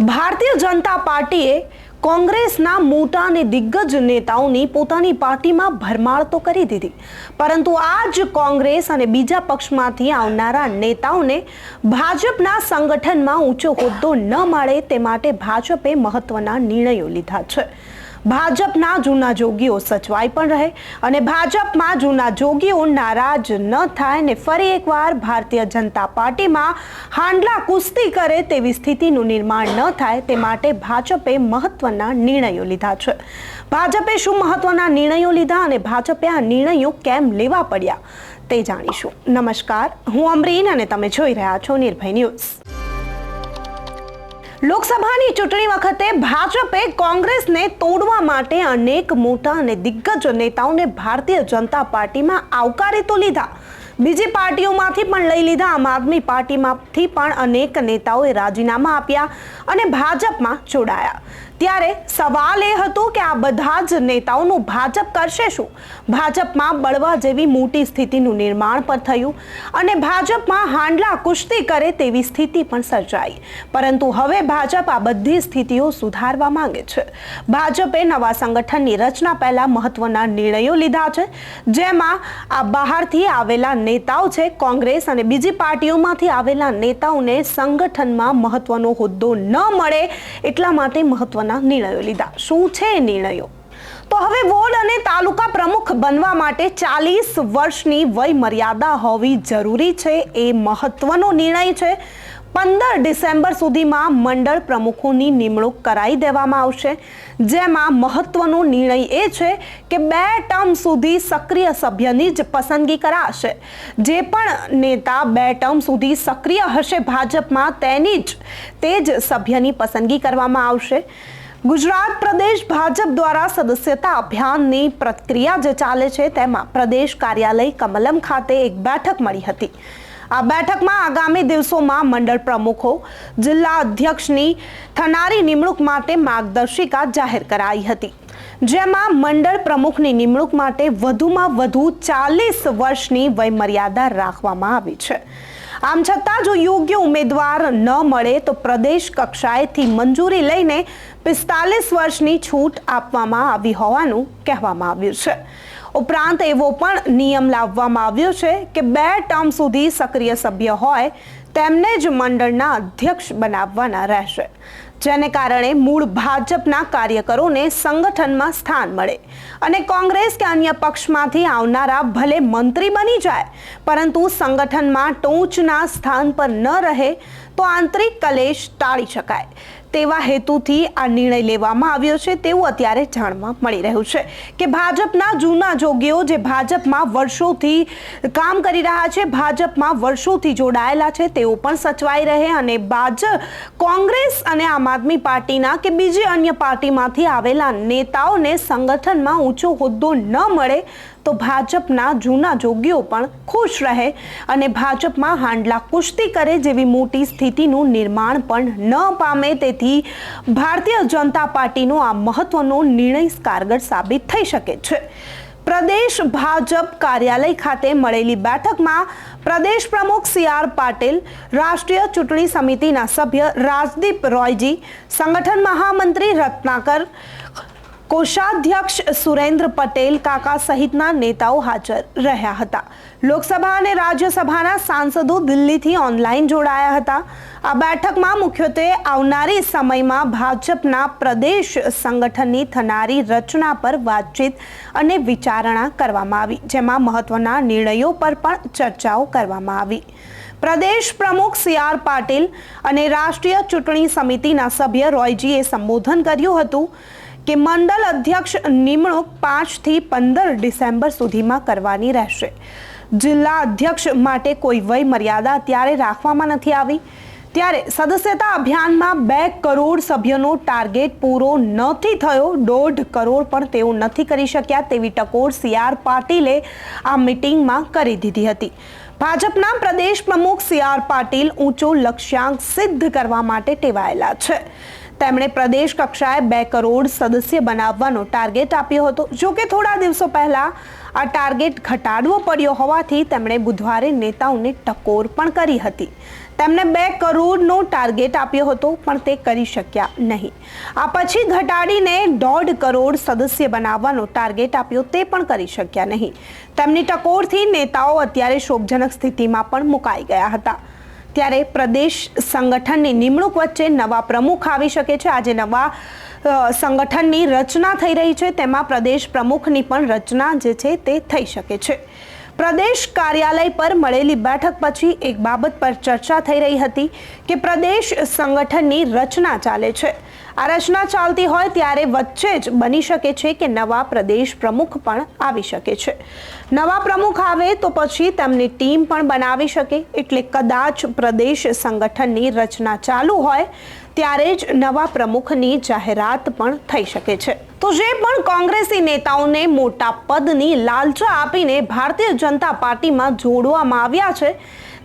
ભારતીય જનતા પાર્ટીએ કોંગ્રેસના મોટા અને દિગ્ગજ નેતાઓની પોતાની પાર્ટીમાં ભરમાર તો કરી દીધી. પરંતુ આ જ કોંગ્રેસ અને બીજા પક્ષમાંથી આવનારા નેતાઓને ભાજપના સંગઠનમાં ઊંચો હોદ્દો ન મળે તે માટે ભાજપે મહત્વના નિર્ણયો લીધા છે. ભાજપના જૂના જોગીઓ સચવાઈ પણ રહે અને ભાજપમાં જૂના જોગીઓ નારાજ ન થાય ને ફરી એકવાર ભારતીય જનતા પાર્ટીમાં હાંડલા કુસ્તી કરે તેવી સ્થિતિનું નિર્માણ ન થાય તે માટે ભાજપે મહત્વના નિર્ણયો લીધા છે. ભાજપે શું મહત્વના નિર્ણયો લીધા અને ભાજપે આ નિર્ણયો કેમ લેવા પડ્યા તે જાણીશું. નમસ્કાર, હું અમરીન અને તમે જોઈ રહ્યા છો નિર્ભય ન્યૂઝ. લોકસભાની ચૂંટણી વખતે ભાજપે કોંગ્રેસને તોડવા માટે અનેક મોટા અને દિગ્ગજ નેતાઓને ભારતીય જનતા પાર્ટીમાં આવકારી તો લીધા. બીજી પાર્ટીઓમાંથી પણ લઈ લીધા. આમ આદમી પાર્ટીમાંથી પણ અનેક નેતાઓએ રાજીનામા આપ્યા અને ભાજપમાં જોડાયા. ત્યારે સવાલ એ હતો કે આ બધા જ નેતાઓનું ભાજપ કરશે શું? ભાજપમાં બળવા જેવી મોટી સ્થિતિનું નિર્માણ પણ થયું અને ભાજપમાં હાંડલા કુશ્તી કરે તેવી સ્થિતિ પણ સર્જાઈ. પરંતુ હવે ભાજપ આ બધી સ્થિતિઓ સુધારવા માંગે છે. ભાજપે નવા સંગઠનની રચના પહેલા મહત્વના નિર્ણયો લીધા છે, જેમાં આ બહારથી આવેલા નેતાઓ છે, કોંગ્રેસ અને બીજી પાર્ટીઓમાંથી આવેલા નેતાઓને સંગઠનમાં મહત્વનો હોદ્દો ન મળે એટલા માટે મહત્વના નિર્ણયો લીધા. શું છે નિર્ણયો? તો હવે વોર્ડ અને તાલુકા પ્રમુખ બનવા માટે ચાલીસ વર્ષની વય મર્યાદા હોવી જરૂરી છે. એ મહત્વનો નિર્ણય છે. પંદર ડિસેમ્બર સુધીમાં મંડળ પ્રમુખોની નિમણૂક કરાવી દેવામાં આવશે. જેમાં મહત્વનો નિર્ણય એ છે કે બે ટર્મ સુધી સક્રિય સભ્યની જ પસંદગી કરાશે. જે પણ નેતા બે ટર્મ સુધી સક્રિય હશે ભાજપમાં, તેની જ તે જ સભ્યની પસંદગી કરવામાં આવશે. ગુજરાત પ્રદેશ ભાજપ દ્વારા સદસ્યતા અભિયાનની પ્રક્રિયા જે ચાલે છે તેમાં પ્રદેશ કાર્યાલય કમલમ ખાતે એક બેઠક મળી હતી. આ બેઠકમાં આગામી દિવસોમાં મંડળ પ્રમુખો, જિલ્લા અધ્યક્ષની થનારી નિમણૂક માટે માર્ગદર્શિકા જાહેર કરાઈ હતી. જેમાં મંડળ પ્રમુખની નિમણૂક માટે વધુમાં વધુ ચાલીસ વર્ષની વયમર્યાદા રાખવામાં આવી છે. આમ છતાં જો યોગ્ય ઉમેદવાર ન મળે તો પ્રદેશ કક્ષાએથી મંજૂરી લઈને પિસ્તાલીસ વર્ષની છૂટ આપવામાં આવી હોવાનું કહેવામાં આવ્યું છે. ઉપરાંત એવો પણ નિયમ લાવવામાં આવ્યો છે કે બે ટર્મ સુધી સક્રિય સભ્ય હોય તેમને જ મંડળના અધ્યક્ષ બનાવવાના રહેશે. જેને કારણે મૂળ ભાજપના કાર્યકરોને સંગઠનમાં સ્થાન મળે. અને કોંગ્રેસ કે અન્ય પક્ષમાંથી આવનારા ભલે મંત્રી બની જાય, પરંતુ સંગઠનમાં ટોચના સ્થાન પર ન રહે તો આંતરિક કલેશ ટાળી શકાય. તેવા હેતુથી આ નિર્ણય લેવામાં આવ્યો છે તેવું અત્યારે જાણવા મળી રહ્યું છે કે ભાજપના જૂના જોગીઓ જે ભાજપમાં વર્ષોથી કામ કરી રહ્યા છે, ભાજપમાં વર્ષોથી જોડાયેલા છે, તેઓ પણ સચવાઈ રહે અને ભાજપ કોંગ્રેસ અને આમ આદમી પાર્ટીના કે બીજી અન્ય પાર્ટીમાંથી આવેલા નેતાઓને સંગઠનમાં ઊંચો હોદ્દો ન મળે તો ભાજપના જૂના જોગીઓ પણ ખુશ રહે અને ભાજપમાં હાંડલા કુસ્તી કરે જેવી મોટી સ્થિતિનું નિર્માણ પણ ન પામે તેથી ભારતીય જનતા પાર્ટીનો આ મહત્વનો નિર્ણય કારગર સાબિત થઈ શકે છે. પ્રદેશ ભાજપ કાર્યાલય ખાતે મળેલી બેઠકમાં પ્રદેશ પ્રમુખ સી આર પાટીલ, રાષ્ટ્રીય ચૂંટણી સમિતિના સભ્ય રાજદીપ રોયજી, સંગઠન મહામંત્રી રત્નાકર કોષાધ્યક્ષ સુરેન્દ્ર પટેલ કાકા સહિતના નેતાઓ હાજર રહ્યા હતા. લોકસભા અને રાજ્યસભાના સાંસદો દિલ્હીથી ઓનલાઈન જોડાયા હતા. આ બેઠકમાં મુખ્યત્વે આવનારી સમયમાં ભાજપના પ્રદેશ સંગઠનની થનારી રચના પર વાતચીત અને વિચારણા કરવામાં આવી, જેમાં મહત્વના નિર્ણયો પર પણ ચર્ચાઓ કરવામાં આવી. પ્રદેશ પ્રમુખ સી આર પાટીલ અને રાષ્ટ્રીય ચૂંટણી સમિતિના સભ્ય રોયજીએ સંબોધન કર્યું હતું. કે મંડળ અધ્યક્ષ નિમણૂક પાંચથી પંદર ડિસેમ્બર સુધીમાં કરવાની રહેશે. જિલ્લા અધ્યક્ષ માટે કોઈ વય મર્યાદા ત્યારે રાખવામાં નથી આવી. ત્યારે સદસ્યતા અભિયાનમાં બે કરોડ સભ્યોનો ટાર્ગેટ પૂરો નથી થયો. દોઢ કરોડ પણ તેઓ નથી કરી શક્યા તેવી ટકોર સી આર પાટીલે આ મિટિંગમાં કરી દીધી હતી. ભાજપના પ્રદેશ પ્રમુખ સી આર પાટીલ ઊંચો લક્ષ્યાંક સિદ્ધ કરવા માટે ટેવાયેલા છે. તેમણે પ્રદેશ કક્ષાએ બે કરોડ સદસ્ય બનાવવાનો ટાર્ગેટ આપ્યો હતો. જો કે થોડા દિવસો પહેલા આ ટાર્ગેટ ઘટાડવો પડ્યો હોવાથી તેમણે બુધવારે નેતાઓને ટકોર પણ કરી હતી. તેમણે બે કરોડનો ટાર્ગેટ આપ્યો હતો, પણ તે કરી શક્યા નહીં. આ પછી ઘટાડીને દોઢ કરોડ સદસ્ય બનાવવાનો ટાર્ગેટ આપ્યો, તે પણ કરી શક્યા નહીં. તેમની ટકોરથી નેતાઓ અત્યારે શોભજનક સ્થિતિમાં પણ મુકાઈ ગયા હતા. ત્યારે પ્રદેશ સંગઠનની નિમણૂક વચ્ચે નવા પ્રમુખ આવી શકે છે. આજે નવા સંગઠનની રચના થઈ રહી છે. તેમાં પ્રદેશ પ્રમુખની પણ રચના જે છે તે થઈ શકે છે. પ્રદેશ કાર્યાલય પર મળેલી બેઠક પછી એક બાબત પર ચર્ચા થઈ રહી હતી કે પ્રદેશ સંગઠનની રચના ચાલે છે. આ રચના ચાલતી હોય ત્યારે વચ્ચે જ બની શકે છે કે નવા પ્રદેશ પ્રમુખ પણ આવી શકે છે. નવા પ્રમુખ આવે તો પછી તેમની ટીમ પણ બનાવી શકે. એટલે કદાચ પ્રદેશ સંગઠનની રચના ચાલુ હોય ત્યારે જ નવા પ્રમુખની જાહેરાત પણ થઈ શકે છે. તો જે પણ કોંગ્રેસી નેતાઓને મોટા પદની લાલચા આપીને ભારતીય જનતા પાર્ટીમાં જોડવામાં આવ્યા છે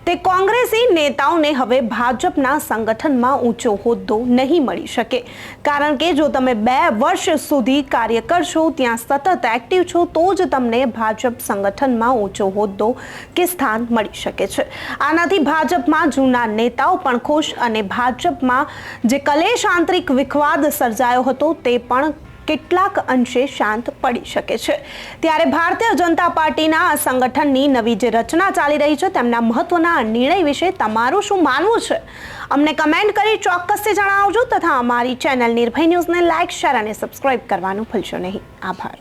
તે કોંગ્રેસી નેતાઓને હવે ભાજપના સંગઠનમાં ઊંચો હોદ્દો નહીં મળી શકે. કારણ કે જો તમે બે વર્ષ સુધી કાર્ય કરશો, ત્યાં સતત એક્ટિવ છો, તો જ તમને ભાજપ સંગઠનમાં ઊંચો હોદ્દો કે સ્થાન મળી શકે છે. આનાથી ભાજપમાં જૂના નેતાઓ પણ ખુશ અને ભાજપમાં જે કલેશ આંતરિક વિખવાદ સર્જાયો હતો, તે પણ કેટલાક અંશે શાંત પડી શકે છે. ત્યારે ભારતીય જનતા પાર્ટીના સંગઠનની નવી જે રચના ચાલી રહી છે, તેમના મહત્વના નિર્ણય વિશે તમારું શું માનવું છે? અમને કમેન્ટ કરી ચોક્કસથી જણાવજો તથા અમારી ચેનલ નિર્ભય ન્યૂઝને લાઇક, શેર અને સબસ્ક્રાઇબ કરવાનું ભૂલશો નહીં. આભાર.